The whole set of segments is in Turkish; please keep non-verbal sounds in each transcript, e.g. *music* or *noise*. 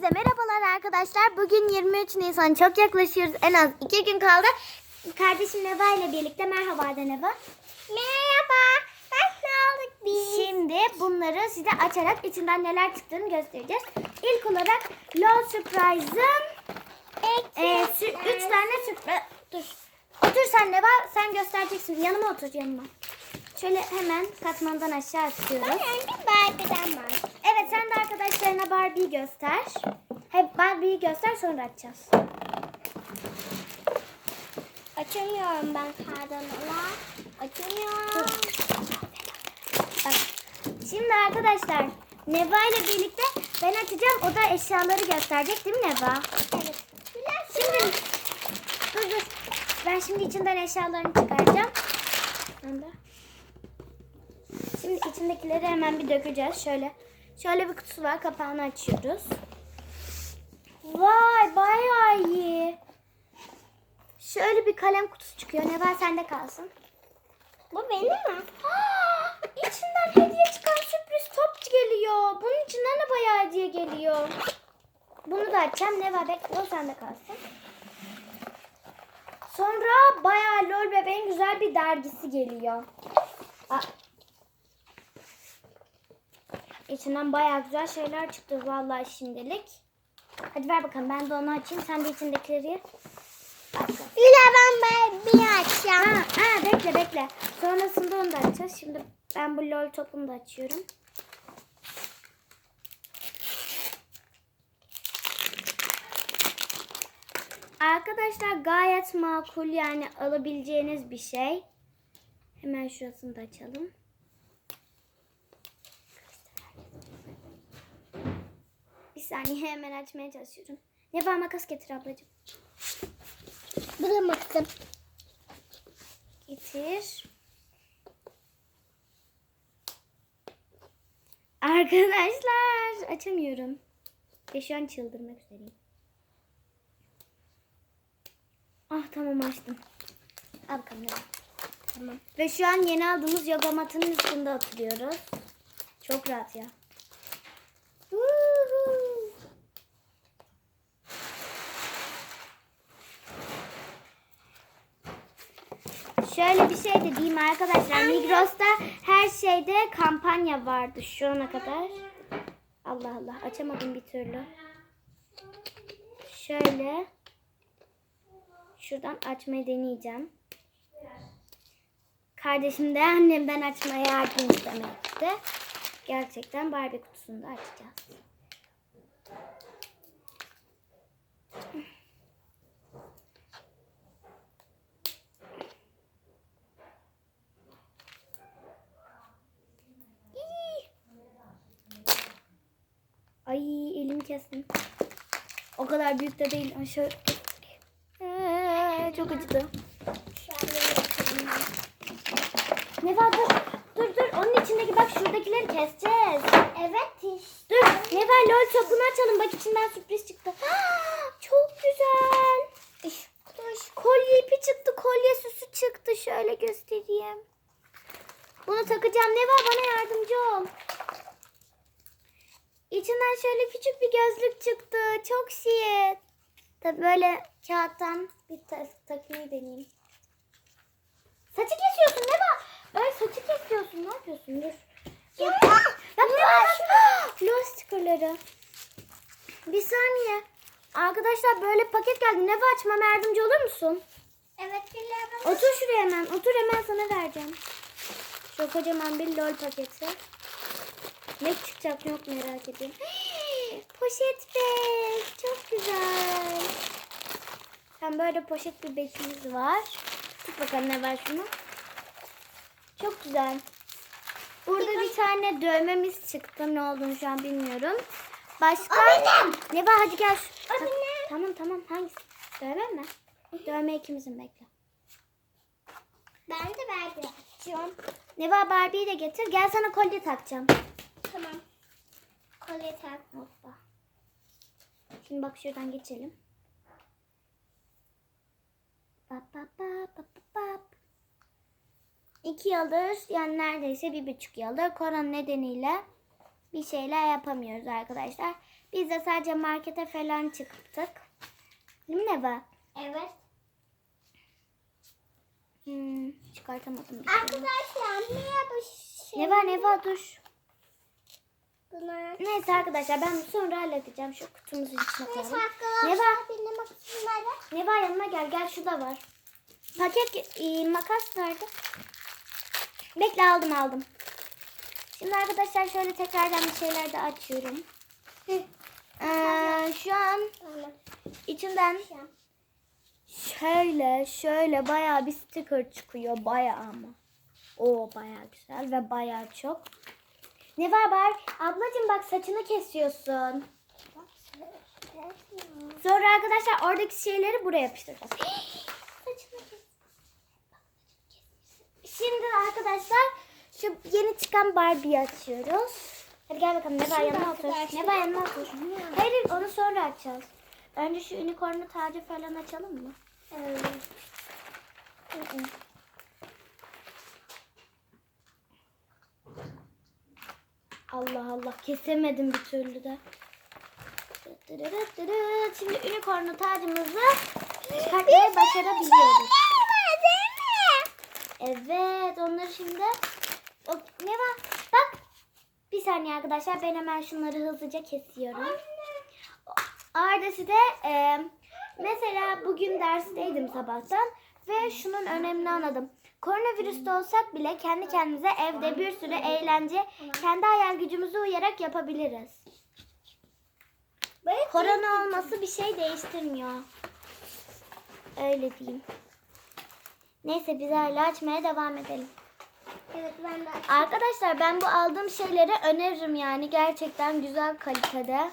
Hepinize merhabalar arkadaşlar. Bugün 23 Nisan çok yaklaşıyoruz. En az 2 gün kaldı. Kardeşim Neva ile birlikte merhaba de Neva. Merhaba. Bak ne aldık biz. Şimdi bunları size açarak içinden neler çıktığını göstereceğiz. İlk olarak Low Surprise'ın 3 tane sürpriz. Dur. Otur sen Neva. Sen göstereceksin. Yanıma otur yanıma. Şöyle hemen katmandan aşağı atıyoruz. Önce Barbie'den var. Sen de arkadaşlarına Barbie'yi göster. Hep Barbie'yi göster sonra açacağız. Açamıyorum ben kardanola. Açamıyorum. Bak. Şimdi arkadaşlar Neva ile birlikte ben açacağım. O da eşyaları gösterecek değil mi Neva? Evet. Şimdi dur dur. Ben şimdi içinden eşyalarını çıkaracağım. Ben de. Şimdi içindekileri hemen bir dökeceğiz. Şöyle şöyle bir kutusu var. Kapağını açıyoruz. Vay bayağı iyi. Şöyle bir kalem kutusu çıkıyor. Neva sende kalsın. Bu benim mi? Aa, içinden hediye çıkan sürpriz top geliyor. Bunun içinden de bayağı hediye geliyor. Bunu da açacağım. Ne var? Bekle o sende kalsın. Sonra bayağı lol bebeğin güzel bir dergisi geliyor. Aa. İçinden bayağı güzel şeyler çıktı vallahi şimdilik. Hadi ver bakalım ben de onu açayım. Sen de içindekileri aç. Lila ben Barbie'yi açacağım. Ha, ha, bekle bekle. Sonrasında onu da açacağız. Şimdi ben bu lol topunu da açıyorum. Arkadaşlar gayet makul yani alabileceğiniz bir şey. Hemen şurasını da açalım. Saniye hemen açmaya çalışıyorum. Ne var makas getir ablacığım. Bulamadım. Getir. Arkadaşlar açamıyorum. Ve şu an çıldırmak üzereyim. Ah tamam açtım. Al bakalım. Tamam. Ve şu an yeni aldığımız yoga matının üstünde oturuyoruz. Çok rahat ya. Şöyle bir şey de diyeyim arkadaşlar. Migros'ta her şeyde kampanya vardı şu ana kadar. Allah Allah açamadım bir türlü. Şöyle. Şuradan açmayı deneyeceğim. Kardeşim de annemden açmaya yardım istemekti. Gerçekten Barbie kutusunu da açacağız. Kestim. O kadar büyük de değil. Şöyle. Ee, çok acıdı. Şu an böyle açalım ben. Ne var dur. Dur dur. Onun içindeki bak şuradakileri keseceğiz. Evet işte. Dur. Ne var lol topunu açalım. Bak içinden sürpriz çıktı. *gasps* çok güzel. Kolye ipi çıktı. Kolye süsü çıktı. Şöyle göstereyim. Bunu takacağım. Ne var bana yardımcı ol. İçinden şöyle küçük bir gözlük çıktı. Çok şiir. Tabii böyle kağıttan bir ta takmayı deneyeyim. Saçı kesiyorsun ne var? Ay saçı kesiyorsun. Ne yapıyorsun? Dur. Bak ne var? Lol stickerları. Bir saniye. Arkadaşlar böyle paket geldi. Ne var açmama yardımcı olur musun? Evet ben. Otur şuraya hemen. Otur hemen sana vereceğim. Şu kocaman bir lol paketi. Ne çıkacak yok merak ediyorum. Poşet bek. Çok güzel. Hem böyle poşet bir bekimiz var. Tut bakalım ne var şunu. Çok güzel. Burada bir tane dövmemiz çıktı. Ne olduğunu şu an bilmiyorum. Başka? O benim. Ne var hadi gel. O benim. Tamam tamam hangisi? Dövme mi? Dövme ikimizin bekle. Ben de Barbie açıyorum. Neva Barbie'yi de getir. Gel sana kolye takacağım. Tamam. Kolye tak. Hoppa. Şimdi bak şuradan geçelim. Bap bap bap bap bap. İki yıldır yani neredeyse bir buçuk yıldır korona nedeniyle bir şeyler yapamıyoruz arkadaşlar. Biz de sadece markete falan çıktık. Değil mi Neva? Evet. Hmm, çıkartamadım. bir şeyi. Arkadaşlar niye bu şey? Neva Neva dur. Bunlar. Neyse arkadaşlar ben sonra halledeceğim. Şu kutumuzun içine koyalım. Neva, benim bakımları. Neva yanıma gel. Gel şurada var. Paket e, makas nerede? Bekle aldım aldım. Şimdi arkadaşlar şöyle tekrardan bir şeyler de açıyorum. Ee, şu an içinden şöyle şöyle bayağı bir sticker çıkıyor. Bayağı ama. O bayağı güzel ve bayağı çok. Ne var var? Ablacığım bak saçını kesiyorsun. Sonra arkadaşlar oradaki şeyleri buraya yapıştıracağız. *gasps* Şimdi arkadaşlar şu yeni çıkan Barbie'yi açıyoruz. Hadi gel bakalım ne var yanıma otur. Ne var yanıma otur. Hayır onu sonra açacağız. Önce şu unicorn'u tacı falan açalım mı? Evet. Allah Allah kesemedim bir türlü de. Şimdi unicorn'u tacımızı çıkartmayı başarabiliyoruz. Evet onları şimdi o, ne var? Bak bir saniye arkadaşlar ben hemen şunları hızlıca kesiyorum. Ardesi de e, mesela bugün dersteydim sabahtan ve şunun önemini anladım. Koronavirüste olsak bile kendi kendimize evde bir sürü eğlence kendi hayal gücümüze uyarak yapabiliriz. Korona olması bir şey değiştirmiyor. Öyle diyeyim. Neyse biz hala açmaya devam edelim. Evet ben de Arkadaşlar ben bu aldığım şeyleri öneririm yani gerçekten güzel kalitede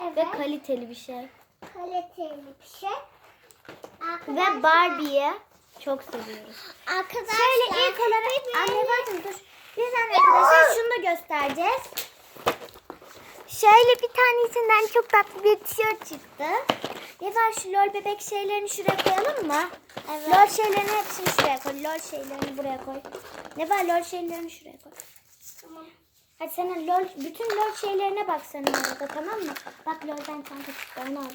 ve Evet. kaliteli bir şey. kaliteli bir şey. Ve Barbie'yi çok seviyoruz. Arkadaşlar. Şöyle ilk olarak anne bakın dur. Biz arkadaşlar şunu da göstereceğiz. Şöyle bir tanesinden çok tatlı bir tişört çıktı. Ne var şu lol bebek şeylerini şuraya koyalım mı? Evet. Lol şeylerini hepsini şuraya koy. Lol şeylerini buraya koy. Ne var lol şeylerini şuraya koy. Tamam. Hadi sen lol, bütün lol şeylerine bak sen orada tamam mı? Bak lolden çanta çıktı onu al.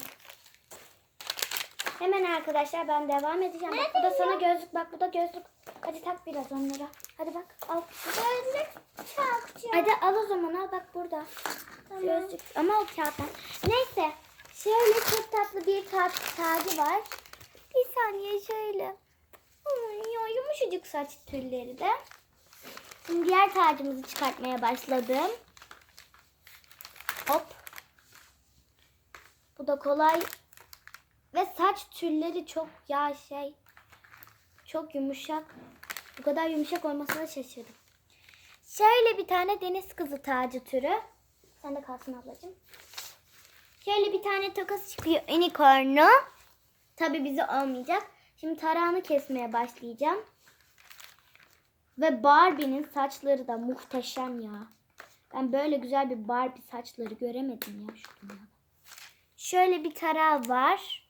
Hemen arkadaşlar ben devam edeceğim. Bak bu da sana gözlük bak bu da gözlük. Hadi tak biraz onlara. Hadi bak al. Gözlük çakacağım. Hadi al o zaman al bak burada. Tamam. Gözlük ama o kağıttan. Neyse şöyle çok tatlı bir ta tacı var. Bir saniye şöyle. Ay, yumuşacık saç tülleri de. Şimdi diğer tacımızı çıkartmaya başladım. Hop. Bu da kolay. Ve saç tülleri çok ya şey. Çok yumuşak. Bu kadar yumuşak olmasına şaşırdım. Şöyle bir tane deniz kızı tacı türü. Sen de kalsın ablacığım. Şöyle bir tane takas çıkıyor unicorn'u. Tabi bize olmayacak. Şimdi tarağını kesmeye başlayacağım. Ve Barbie'nin saçları da muhteşem ya. Ben böyle güzel bir Barbie saçları göremedim ya şu dünyada. Şöyle bir tarağı var.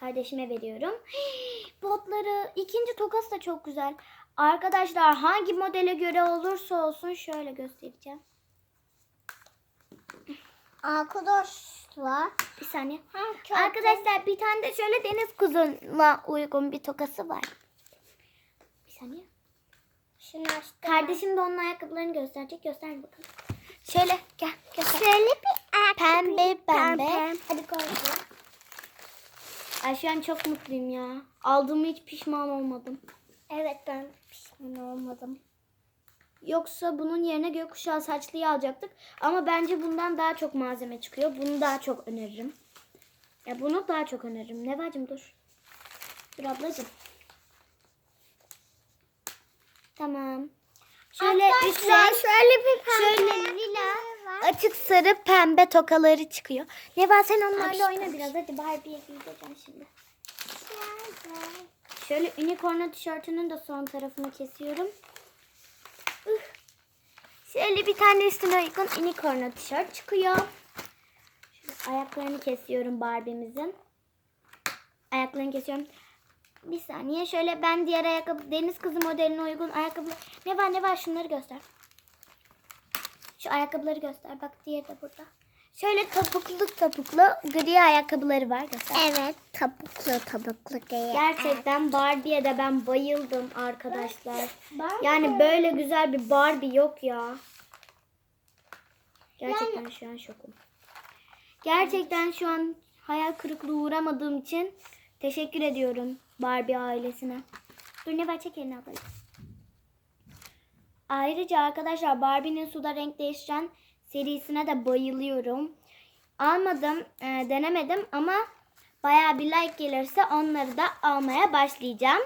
Kardeşime veriyorum. *gasps* Botları ikinci tokası da çok güzel. Arkadaşlar hangi modele göre olursa olsun şöyle göstereceğim. Arkadaşlar. Bir saniye. Ha, Arkadaşlar bir tane de şöyle deniz kuzuna uygun bir tokası var. Bir saniye. Şunu açtım. Kardeşim de onun ayakkabılarını gösterecek. Göster bakalım. Şöyle gel göster. Şöyle bir ayakkabı. Pembe pembe. Pembe. Hadi koy. Ay şu an çok mutluyum ya. Aldığımı hiç pişman olmadım. Evet ben pişman olmadım. Yoksa bunun yerine gökkuşağı saçlıyı alacaktık. Ama bence bundan daha çok malzeme çıkıyor. Bunu daha çok öneririm. Ya bunu daha çok öneririm. Nevacım dur. Dur ablacığım. Tamam. Şöyle Arkadaşlar, üstten şöyle bir pembe şöyle. Açık sarı pembe tokaları çıkıyor. Neva sen onlarla oyna biraz. Hadi Barbie'ye giydireceğim şimdi. Şöyle. Şöyle unicorn tişörtünün de son tarafını kesiyorum. Şöyle bir tane üstüne uygun unicorn tişört çıkıyor. Şöyle ayaklarını kesiyorum Barbie'mizin. Ayaklarını kesiyorum. Bir saniye şöyle ben diğer ayakkabı deniz kızı modeline uygun ayakkabı ne var ne var şunları göster. Şu ayakkabıları göster. Bak diğeri de burada. Şöyle topuklu topuklu gri ayakkabıları var. Göster. Evet. Tabuklu tabuklu diye. Gerçekten Barbie'ye de ben bayıldım arkadaşlar. Barbie. Yani böyle güzel bir Barbie yok ya. Gerçekten şu an şokum. Gerçekten şu an hayal kırıklığı uğramadığım için teşekkür ediyorum Barbie ailesine. Dur ne var çek elini alayım. Ayrıca arkadaşlar Barbie'nin suda renk değiştiren serisine de bayılıyorum. Almadım, e, denemedim ama bayağı bir like gelirse onları da almaya başlayacağım.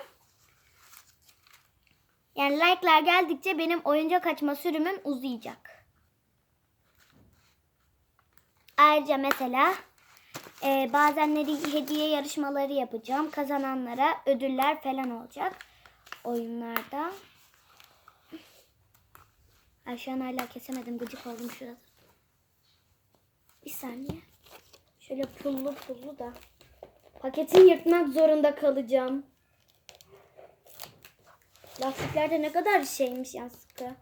Yani like'lar geldikçe benim oyuncak açma sürümüm uzayacak. Ayrıca mesela e, bazenleri hediye yarışmaları yapacağım. Kazananlara ödüller falan olacak oyunlarda. Ay şu an hala kesemedim. Gıcık oldum şurada. Bir saniye. Şöyle pullu pullu da. Paketini yırtmak zorunda kalacağım. Lastikler de ne kadar şeymiş ya sıkı.